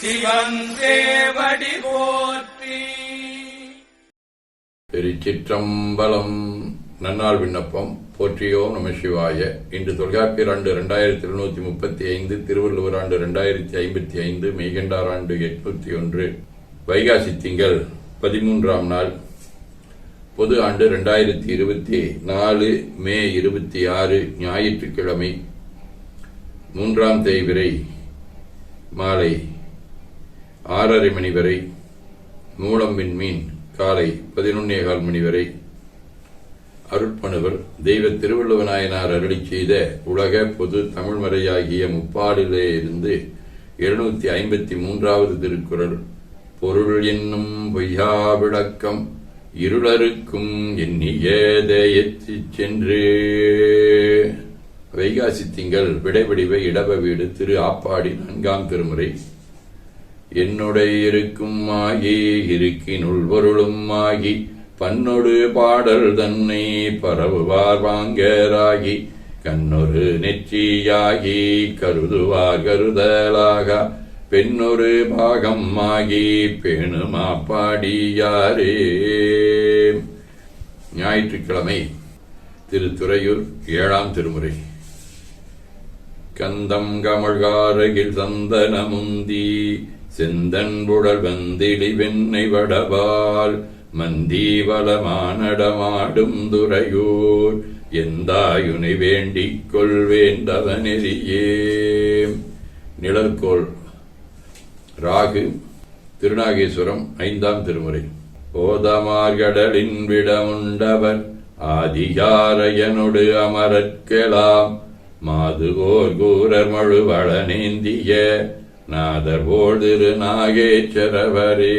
சிவன் போற்றி. திருச்சிற்றம்பலம் நன்னாள் விண்ணப்பம். போற்றியோ நம சிவாய. இன்று தொல்காப்பியர் ஆண்டு இரண்டாயிரத்தி எழுநூத்தி முப்பத்தி ஐந்து திருவள்ளுவர் ஆண்டு இரண்டாயிரத்தி ஐம்பத்தி ஐந்து மெய்கண்டார் ஆண்டு எட்நூத்தி ஒன்று. வைகாசி திங்கள் பதிமூன்றாம் நாள் பொது ஆண்டு இரண்டாயிரத்தி இருபத்தி நாலு மே இருபத்தி ஆறு ஞாயிற்றுக்கிழமை. மூன்றாம் தேய்விரை மாலை ஆறரை மணி வரை மூலம் விண்மீன் காலை பதினொன்னே கால் மணி வரை. அருட்பணுவர் தெய்வ திருவள்ளுவநாயனார் அருளி செய்த உலக பொது தமிழ்மறையாகிய முப்பாடிலே இருந்து எழுநூத்தி ஐம்பத்தி மூன்றாவது திருக்குறள் பொருள் என்னும் பொய்யா விளக்கம் இருளருக்கும் எண்ணியேதையற்றிச் சென்று. வைகாசி திங்கள் விடைவடிவ இடவ வீடு திரு ஆப்பாடி நான்காம் திருமுறை. என்னுடைய இருக்கும் ஆகி இருக்கினுள் பொருளும் ஆகி பன்னொடு பாடல் தன்னை பரவுவார் வாங்கராகி கண்ணொரு நெற்றியாகி கருதுவார் கருதலாக பெண்ணொரு பாகம் ஆகி பேணுமா பாடியாரே. ஞாயிற்றுக்கிழமை திருத்துறையூர் ஏழாம் திருமுறை. கந்தம் கமழ்காரகில் சந்தனமுந்தி செந்தன்புடல் வந்திடி வெண்ணை வடவால் மந்தீவலமானடமாடும் துறையூர் எந்தாயுனை வேண்டிக் கொள்வேண்டவனெறியே நிழற்கோள் ராகு திருநாகேஸ்வரம் ஐந்தாம் திருமுறை. ஓதமார்கடலின் விடமுண்டவர் ஆதிகாரையனொடு அமரற்கலாம் மாதுகோர் கூரர் மழுவள நேந்திய நாதர் போல் திரு நாகேஸ்வரவரே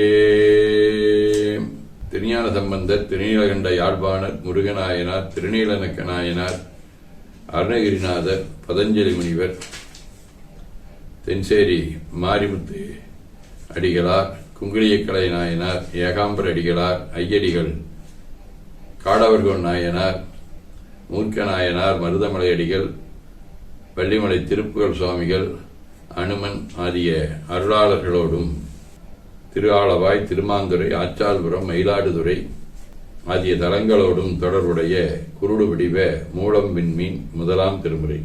திருஞான சம்பந்தர் திருநீலகண்ட யாழ்ப்பாணர் முருகநாயனார் திருநீலநக்க நாயனார் அருணகிரிநாதர் பதஞ்சலி முனிவர் தென்சேரி மாரிமுத்து அடிகளார் குங்குளியக்கலை நாயனார் ஏகாம்பர அடிகளார் ஐயடிகள் காடவர்கோன் நாயனார் மூர்க்க நாயனார் மருதமலை அடிகள் வள்ளிமலை திருப்புகழ் சுவாமிகள் அனுமன் ஆகிய அருளாளர்களோடும் திருஆளவாய் திருமாந்துறை ஆச்சால்புரம் மயிலாடுதுறை ஆகிய தலங்களோடும் தொடர்புடைய குருடு வடிவ மூலம் விண்மீன் முதலாம் திருமுறை.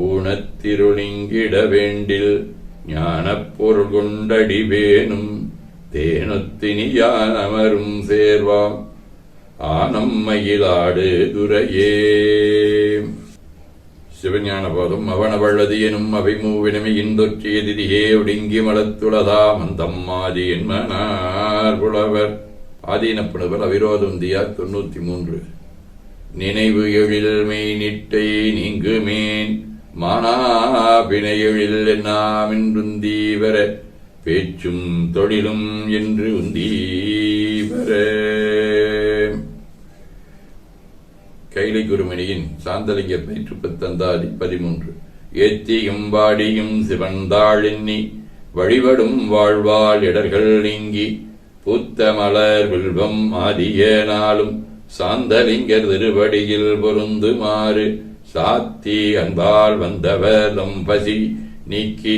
ஊனத்திருளிங்கிட வேண்டில் ஞானப் பொருள் கொண்டடி வேணும் தேனுத்தினியான் அமரும் சேர்வாம். ஆனம் மயிலாடு துரையே சிவஞான போதும் அவனவள்ளது எனும் அவை மூவினமை இந்தொற்றிய திதியே ஒடுங்கி மலத்துளதா மந்தம் ஆதி என்மனார் புலவர். ஆதீனப்புணவர் அவிரோதம் தியா தொண்ணூத்தி மூன்று நினைவு எழில்மை நிட்டை நீங்குமேன். மானா பிணை எழில் என்னாமின்றுந்தீவர பேச்சும் தொழிலும் என்று உந்தீவரே. கைலை குருமணியின் சாந்தலிங்க பயிற்று பத்தந்தாதி பதிமூன்று ஏத்தியும் வாடியும் சிவந்தாள் எண்ணி வழிபடும் வாழ்வாள் இடர்கள் நீங்கி பூத்த மலர் வில்வம் ஆதிய நாளும் சாந்தலிங்கர் திருவடியில் பொருந்துமாறு சாத்தி அன்பால் வந்தவர் தம் பசி நீக்கி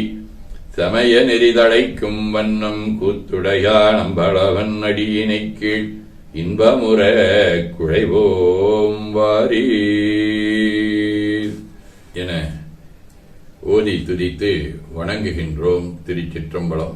சமய நெறிதழைக்கும் வண்ணம் கூத்துடையா நம்பளவன் அடியினைக் கீழ் இன்பமுற குழைவோம் வாரி. என ஓதி துதித்து வணங்குகின்றோம் திருச்சிற்றம்பலம்.